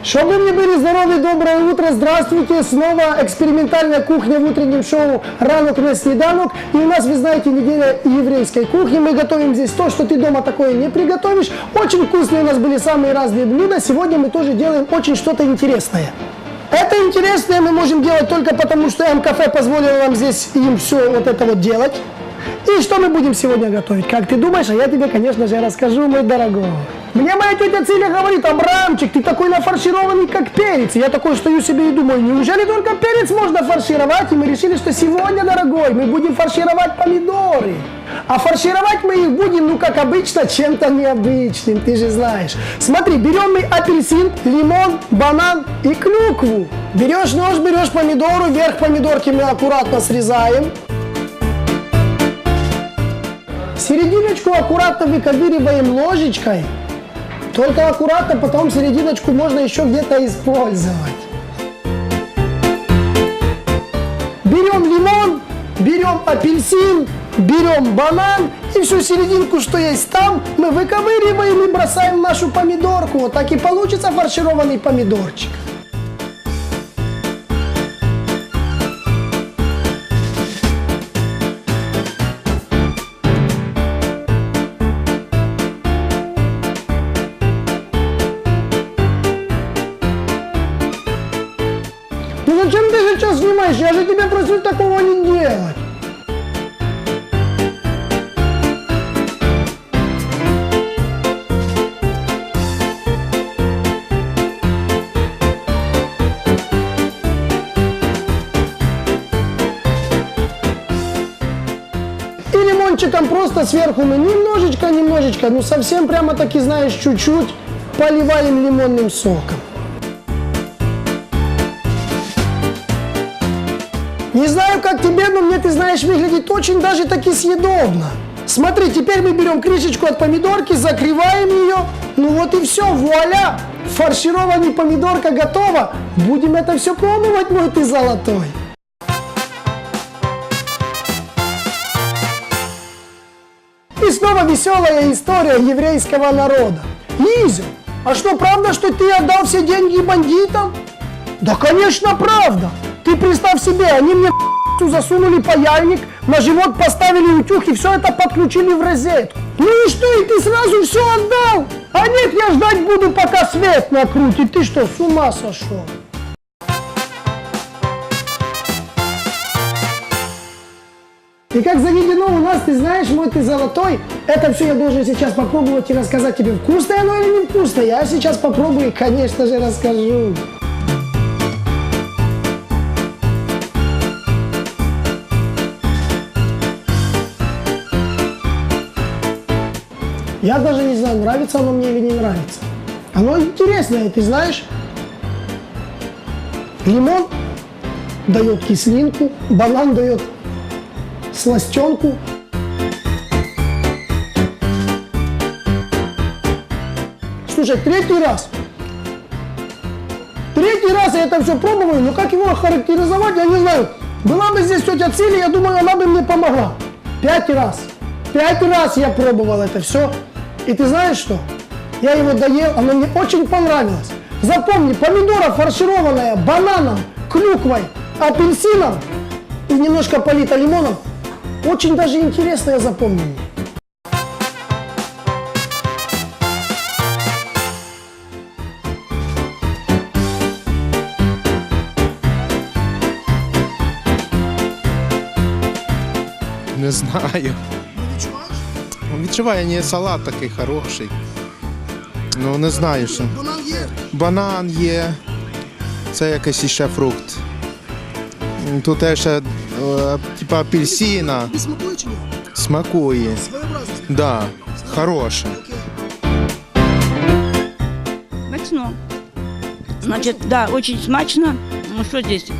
Чтобы мне были здоровы, доброе утро, здравствуйте. Снова экспериментальная кухня в утреннем шоу «Ранок на снеданок». И у нас, вы знаете, неделя еврейской кухни. Мы готовим здесь то, что ты дома такое не приготовишь. Очень вкусные у нас были самые разные блюда. Сегодня мы тоже делаем очень что-то интересное. Это интересное мы можем делать только потому, что МКФ позволил нам здесь им все вот это вот делать. И что мы будем сегодня готовить? Как ты думаешь? А я тебе, конечно же, расскажу, мой дорогой. Мне моя тетя Циля говорит, Абрамчик, ты такой нафаршированный, как перец. Я такой стою себе и думаю, неужели только перец можно фаршировать? И мы решили, что сегодня, дорогой, мы будем фаршировать помидоры. А фаршировать мы их будем, ну, как обычно, чем-то необычным, ты же знаешь. Смотри, берем мы апельсин, лимон, банан и клюкву. Берешь нож, берешь помидору, верх помидорки мы аккуратно срезаем. Серединочку аккуратно выковыриваем ложечкой. Только аккуратно, потом серединочку можно еще где-то использовать. Берем лимон, берем апельсин, берем банан и всю серединку, что есть там, мы выковыриваем и бросаем нашу помидорку. Вот так и получится фаршированный помидорчик. Сейчас снимаешь? Я же тебя просил такого не делать. Лимончиком просто сверху мы немножечко, немножечко, ну совсем прямо таки, знаешь, чуть-чуть поливаем лимонным соком. Не знаю, как тебе, но мне, ты знаешь, выглядит очень даже таки съедобно. Смотри, теперь мы берем крышечку от помидорки, закрываем ее. Ну вот и все, вуаля! Фаршированный помидорка готова. Будем это все пробовать, мой ты золотой. И снова веселая история еврейского народа. Лиза, а что, правда, что ты отдал все деньги бандитам? Да, конечно, правда. Ты представь себе, они мне засунули паяльник, на живот поставили утюг и все это подключили в розетку. Ну и что, и ты сразу все отдал? А нет, я ждать буду, пока свет накрутит. Ты что, с ума сошел? И как заведено у нас, ты знаешь, мой ты золотой, это все я должен сейчас попробовать и рассказать тебе, вкусное оно или не вкусное. Я сейчас попробую и, конечно же, расскажу. Я даже не знаю, нравится оно мне или не нравится. Оно интересное, ты знаешь. Лимон дает кислинку, банан дает сластенку. Слушай, третий раз. Третий раз я это все пробую, но как его охарактеризовать, я не знаю. Была бы здесь тетя Цили, я думаю, она бы мне помогла. Пять раз. Пять раз я пробовал это все. И ты знаешь что? Я его доел, оно мне очень понравилось. Запомни, помидора фаршированная бананом, клюквой, апельсином и немножко полита лимоном. Очень даже интересно я запомнил. Не знаю. Відчуваю, ні, салат такий хороший. Ну, не знаю, що. Банан є. Банан є. Це якийсь іще фрукт. М, Тут теж ще, е, типа апельсина. Ти смакує чи ні? Смакує. Своєобразно. Да, хороше. Смачно. Значит, да, очень смачно. Ну что здесь?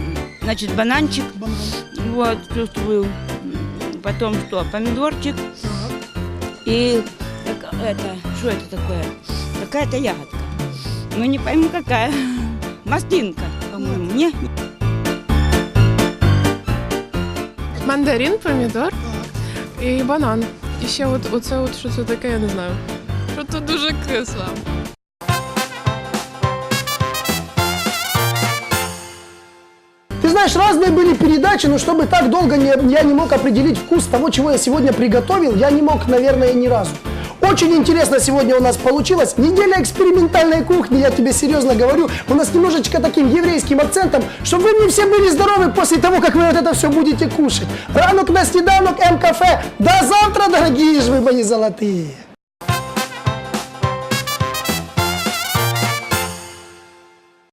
Значит, бананчик. Банан. Вот, чувствую. М, Потом что? Помидорчик. И так, это, что это такое? Какая-то ягодка. Ну не пойму какая. Маслинка, по-моему. Не? Мандарин, помідор і банан. І ще от, оце от, що це таке, я не знаю. Що тут дуже кисло. знаешь, разные были передачи, но чтобы так долго не, я не мог определить вкус того, чего я сегодня приготовил, я не мог, наверное, ни разу. Очень интересно сегодня у нас получилось. Неделя экспериментальной кухни, я тебе серьезно говорю. У нас немножечко таким еврейским акцентом, чтобы вы мне все были здоровы после того, как вы вот это все будете кушать. Ранок на сніданок М-кафе. До завтра, дорогие же вы мои золотые.